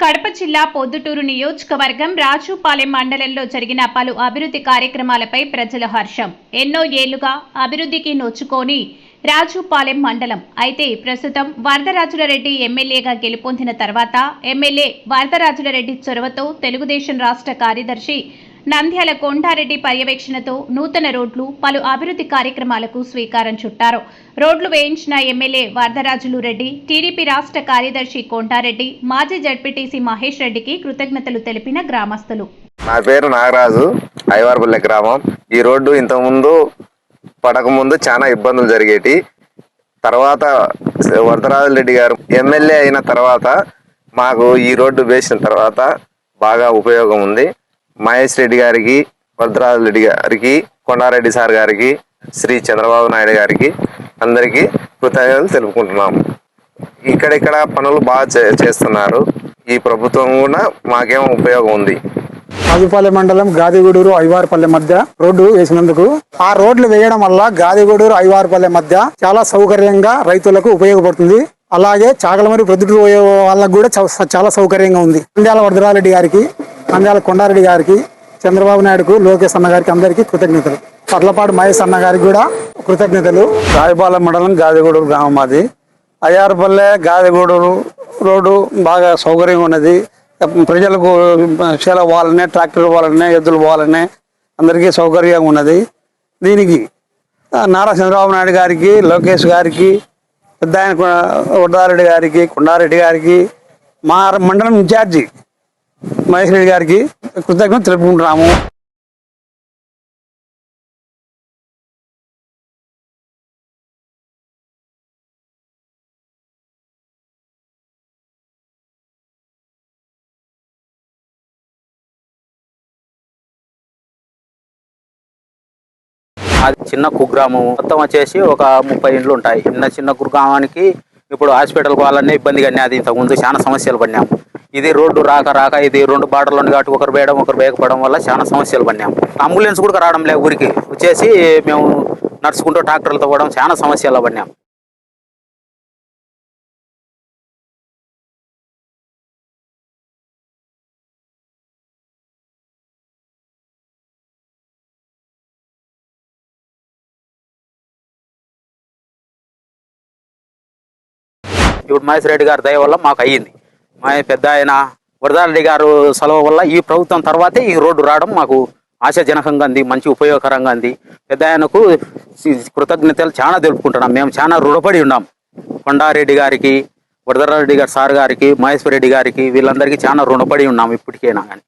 కడప జిల్లా పొద్దుటూరు నియోజకవర్గం రాజుపాలెం మండలంలో జరిగిన పలు అభివృద్ధి కార్యక్రమాలపై ప్రజల హర్షం. ఎన్నో ఏళ్ళుగా అభివృద్ధికి నొచ్చుకొని రాజుపాలెం మండలం. అయితే ప్రస్తుతం వరదరాజులరెడ్డి ఎమ్మెల్యేగా గెలుపొందిన తర్వాత ఎమ్మెల్యే వరదరాజులరెడ్డి చొరవతో తెలుగుదేశం రాష్ట్ర కార్యదర్శి నంద్యాల కొండారెడ్డి పర్యవేక్షణతో నూతన రోడ్లు పలు అభివృద్ధి కార్యక్రమాలకు శ్రీకారం చుట్టారు. రోడ్లు వేయించిన ఎమ్మెల్యే వరదరాజులు రెడ్డి టీడీపీ రాష్ట్ర కార్యదర్శి కొండారెడ్డి మాజీ జడ్పీటీసీ మహేష్ రెడ్డికి కృతజ్ఞతలు తెలిపిన గ్రామస్తులు. నా పేరు నాగరాజు ఐవార్పల్లె గ్రామం. ఈ రోడ్డు ఇంతకుముందు పడకముందు చాలా ఇబ్బందులు జరిగేటి. తర్వాత వరదరాజు రెడ్డి గారు ఎమ్మెల్యే అయిన తర్వాత మాకు ఈ రోడ్డు వేసిన తర్వాత బాగా ఉపయోగం ఉంది. మహేష్ రెడ్డి గారికి వరదరాజు రెడ్డి గారికి కొండారెడ్డి సార్ గారికి శ్రీ చంద్రబాబు నాయుడు గారికి అందరికీ కృతజ్ఞతలు తెలుపుకుంటున్నాము ఇక్కడిక్కడ పనులు బాగా చే- చేస్తున్నారు. ఈ ప్రభుత్వం కూడా మాకేమో ఉపయోగం ఉంది. రాజుపాలెం మండలం గాదిగూడూరు ఐవారుపల్లె మధ్య రోడ్డు వేసినందుకు ఆ రోడ్లు వేయడం వల్ల గాదిగూడూరు ఐవారుపల్లె మధ్య చాలా సౌకర్యంగా రైతులకు ఉపయోగపడుతుంది. అలాగే చాకలమరి ప్రొద్దుటూరు పోయే వాళ్ళకు కూడా చౌ- చాలా సౌకర్యంగా ఉంది. నంద్యాల వరదరారెడ్డి గారికి నంద్యాల కొండారెడ్డి గారికి చంద్రబాబు నాయుడుకు లోకేష్ అన్న గారికి అందరికీ కృతజ్ఞతలు. పర్లపాడు మహేష్ అన్న గారికి కూడా కృతజ్ఞతలు. రాయపాలెం మండలం గాదిగూడూరు గ్రామం అది అయ్యారుపల్లె గాదిగూడూరు రోడ్డు బాగా సౌకర్యంగా ఉన్నది. ప్రజలకు చేల పోవాలనే ట్రాక్టర్ పోవాలనే ఎద్దులు పోవాలనే అందరికీ సౌకర్యంగా ఉన్నది. దీనికి నారా చంద్రబాబు నాయుడు గారికి లోకేష్ గారికి పెద్ద ఆయన గారికి కొండారెడ్డి గారికి మా మండలం ఇన్ఛార్జి మహేష్ రెడ్డి గారికి కృతజ్ఞత తెలుపుకుంటున్నాము. అది చిన్న కుగ్రామం. మొత్తం వచ్చేసి ఒక ముప్పై ఇండ్లు ఉంటాయి. చిన్న చిన్న కుగ్రామానికి ఇప్పుడు హాస్పిటల్ పోవాలనే ఇబ్బందిగా అది ఇంతకుముందు చాలా సమస్యలు పడినాం ఇది రోడ్డు రాక రాక ఇది రెండు బాటలు ఉంది కాబట్టి ఒకరు వేయడం ఒకరు వేయకపోవడం వల్ల చాలా సమస్యలు పడినాం అంబులెన్స్ కూడా రావడం లేదు ఊరికి. వచ్చేసి మేము నడుచుకుంటూ ట్రాక్టర్లతో పోవడం చాలా సమస్యలు పడినాం ఇప్పుడు మహేష్ రెడ్డి గారి దయ వల్ల మాకు అయ్యింది. మా పెద్ద ఆయన వరదారెడ్డి గారు సెలవు వల్ల ఈ ప్రభుత్వం తర్వాతే ఈ రోడ్డు రావడం మాకు ఆశాజనకంగా ఉంది మంచి ఉపయోగకరంగా ఉంది. పెద్ద ఆయనకు కృతజ్ఞతలు చాలా తెలుపుకుంటున్నాం. మేము చాలా రుణపడి ఉన్నాం. కొండారెడ్డి గారికి వరదరెడ్డి గారి సార్ గారికి మహేశ్వర్ రెడ్డి గారికి వీళ్ళందరికీ చాలా రుణపడి ఉన్నాం ఇప్పటికైనా కానీ.